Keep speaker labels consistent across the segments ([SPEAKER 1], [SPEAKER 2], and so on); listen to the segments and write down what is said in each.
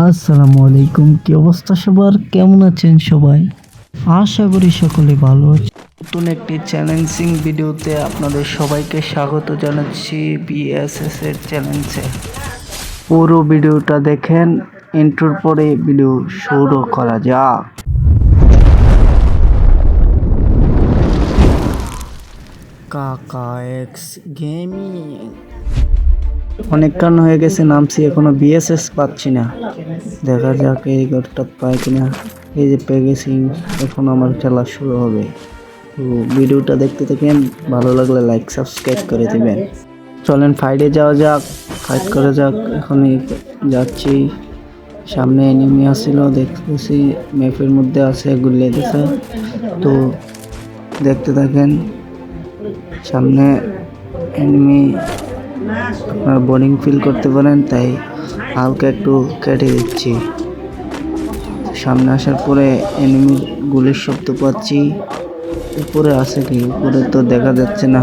[SPEAKER 1] আসসালামু আলাইকুম, কি অবস্থা সবার? কেমন আছেন সবাই? আশা করি সকলে ভালো আছে নতুন একটি চ্যালেঞ্জিং ভিডিওতে আপনাদের সবাইকে স্বাগত জানাচ্ছি বিএসএস এর চ্যালেঞ্জে। পুরো ভিডিওটা দেখেন, ইন্ট্রোর পরে ভিডিও শুরু করা যাক। কাকা এক্স গেমিং অনেকক্ষণ হয়ে গেছে, নামছি এখনও বিএসএস পাচ্ছি না। দেখা যাক এই ঘরটা পাই কিনা। এই যে পেয়ে গেছি এখন আমার খেলা শুরু হবে। তো ভিডিওটা দেখতে থাকেন, ভালো লাগলে লাইক সাবস্ক্রাইব করে দেবেন। চলেন ফাইটে যাওয়া যাক ফাইট করা যাক। এখনই যাচ্ছি। সামনে এনিমি আসছিল, দেখতেছি ম্যাপের মধ্যে আছে, গুলিয়ে দিছে। তো দেখতে থাকেন, সামনে এনিমি আপনারা বোরিং ফিল করতে পারেন, তাই হালকা একটু কেটে দিচ্ছি। সামনে আসার পরে এনিমি গুলির শব্দ পাচ্ছি। উপরে আছে কি? উপরে তো দেখা যাচ্ছে না।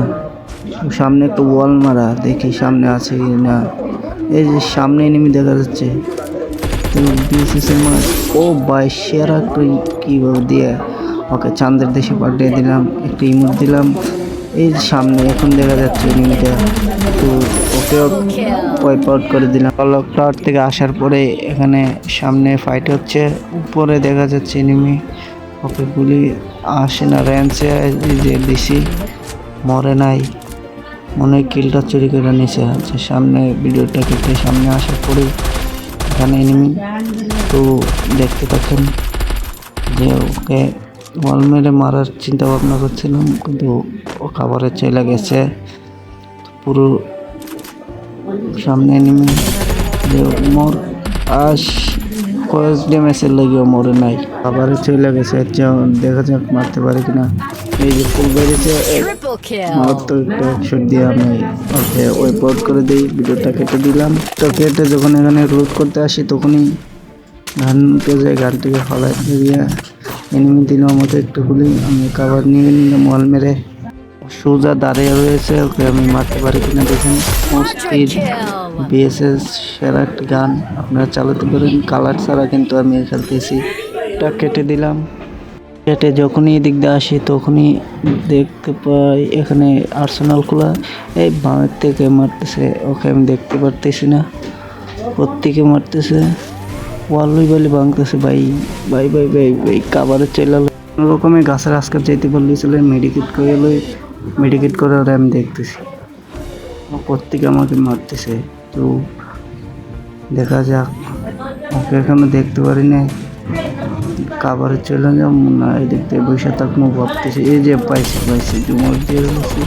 [SPEAKER 1] সামনে একটু ওয়াল মারা, দেখি সামনে আছে কি না। এই যে সামনে এনিমি দেখা যাচ্ছে। ও বাই সেরা কীভাবে দিয়ে? ওকে চাঁদের দেশে পাঠিয়ে দিলাম, একটু ইমোট দিলাম। এই সামনে এখন দেখা যাচ্ছে এনিমিটা তো ওকেও ওয়াইপ আউট করে দিলাম। লক টাওয়ার থেকে আসার পরে এখানে সামনে ফাইট হচ্ছে। উপরে দেখা যাচ্ছে এনিমি ওকে গুলি আসে না। র্যান্সে যে দিছি মরে নাই। মনে কিলটা চুরি করে নিচে আছে সামনে ভিডিওটা কেটে সামনে আসার পরে এখানে এনিমি তো দেখতে পাচ্ছেন যে ওকে ওয়াল মেরে মারার চিন্তা ভাবনা করছিলাম কিন্তু ও খাবারে চলে গেছে। পুরো সামনে এনিমি যে মোর আস কয়েক ড্যামেজের লাগিও মরে নাই। খাবারে চলে গেছে আচ্ছা দেখা যাক মারতে পারে কিনা। এই যে ফুল বেরিয়েছে. মারাত্মক একটা হেডশট দিয়ে আমি ওকে ওয়েপ আউট করে দিই ভিডিওটা কেটে দিলাম। তো কেটে যখন এখানে রোড করতে আসি তখনই গানকে যে গানটিকে ফলাই দিয়ে এনিমি দিল আমাকে একটু গুলি আমি কাবার নিয়ে নিলাম ওয়াল মেরে। সোজা দাঁড়িয়ে রয়েছে ওকে আমি মারতে পারি কিনা দেখেন অস্থির বিএসএস সেরা একটা গান আপনারা চালাতে পারেন। কালার ছাড়া কিন্তু আমি খেলতেছি এটা কেটে দিলাম। কেটে যখনই এদিক দিয়ে আসি তখনই দেখতে পাই এখানে আর্সেনাল খোলা। এই বামের থেকে মারতেছে ওকে আমি দেখতে পারতেছি না। প্রত্যেকে মারতেছে। ওয়ালই বলে ভাঙতেছে, ভাই ভাই ভাই ভাই ভাই, কাবারে চলে কোনো রকমে গাছের আজকাল যেতে বললেছিল মেডিকেট করে লই মেডিকেট করে ওরা আমি দেখতেছি। প্রত্যেকে আমাকে মারতেছে, তো দেখা যাক। ওকে এখনও দেখতে পারি না কাবারে চলে যাব না, এই দেখতে বসে থাকব, ভাবতেছি, এই যে পাইছি পাইছি, জুমর দিয়ে দিয়েছি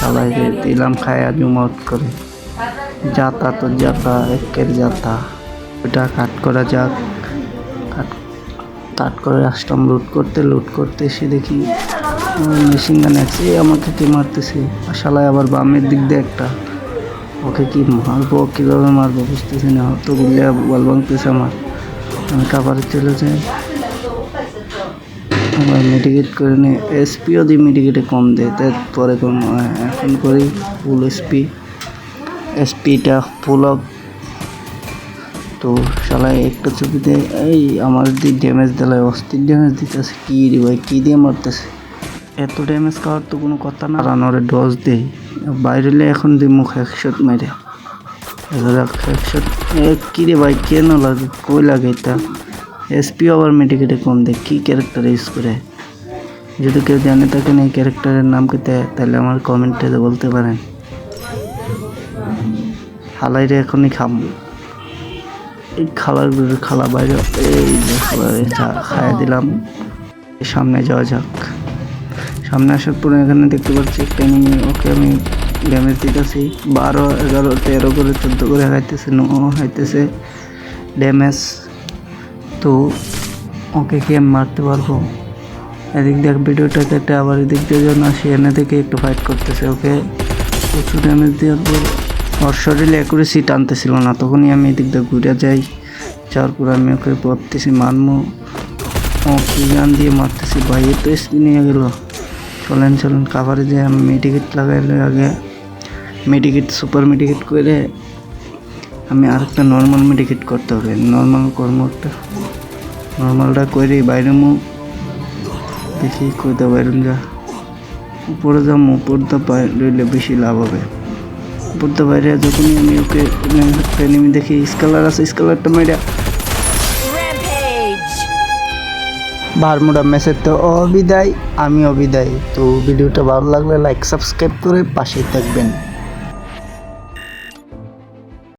[SPEAKER 1] সবাই দিলাম, খায়া জুমত করে। যাতা তো যাতা, একের যাতা। ওটা কাট করা যাক। কাট কাট করে আসলাম লুট করতে লুট করতে এসে দেখি মেশিন গান আছে। আমাকে কি মারতেছে? শালায় আবার বামের দিক দিয়ে একটা। ওকে কি মারবো? কীভাবে মারবো বুঝতেছি না। তো গুলিয়া বল ভাঙতেছে আমার। আমি কাবারে চলে যাই। আবার মেডিকেট করে নিয়ে এসপিও দিই মেডিকেটে কম দেয়। তারপরে কম। এখন করি ফুল এসপি এসপিটা ফুল আপ তো শালায় একটা ছবিতে এই আমার দিয়ে ড্যামেজ দিলে, অস্থির ড্যামেজ দিতেছে, কী রে ভাই, কী দিয়ে মারতেছে? এত ড্যামেজ খাওয়ার তো কোনো কথা না। রানোরে ডজ দেই। বাইরেলে এখন দিই মুখ একশট মেরে। একশট কী রে ভাই, কেন লাগে, কই লাগে এটা? এসপি আবার মেডিকেটে কম দেয়, কী ক্যারেক্টার ইউজ করে? যদি কেউ জানে থাকেন এই ক্যারেক্টারের নাম কেটে তাহলে আমার কমেন্টে বলতে পারেন। হালাইরে এখনই খাম। এই খালার খালা বাইরে এই যে খালার খাইয়ে দিলাম। সামনে যাওয়া যাক। সামনে আসার পরে এখানে দেখতে পাচ্ছি একটা enemy, ওকে আমি ড্যামেজ দিতেছি। বারো এগারো তেরো করে চোদ্দ করে হাইতেছে ন হাইতেছে ড্যামেজ তো ওকে কি আমি মারতে পারব? এদিক দিয়ে ভিডিওটা কেটে আবার এদিক দিয়ে যেন আসি এনে থেকে একটু ফাইট করতেছে ওকে। প্রচুর ড্যামেজ দেওয়ার পর ওর শরীরে অ্যাকুরেসি টানতেছিল না, তখনই আমি এদিক দিয়ে ঘুরে যাই। যাওয়ার পর আমি ওকে ভাবতেছি, মারমো, ও কি দিয়ে মারতেছি ভাই তো স্পি নিয়ে গেল। চলেন চলেন কাভারে যে আমি মেডিকেট লাগাইলে আগে মেডিকেট সুপার মেডিকেট করে আমি আরেকটা নর্মাল মেডিকেট করতে হবে। নর্মাল করব একটা নর্মালটা করে বাইরে মুখ দেখি কোথাও বাইরুন যা। উপরে যাম উপরটা রইলে বেশি লাভ হবে। উপরটা বাইরে যখনই আমি ওকে এনিমি দেখি স্কালার আছে স্কালারটা মাইরা।
[SPEAKER 2] ভারমুডা
[SPEAKER 1] বারমুডা ম্যাচের তো অবিদায় আমি অবিদায়। তো ভিডিওটা ভালো লাগলে লাইক সাবস্ক্রাইব করে পাশেই থাকবেন।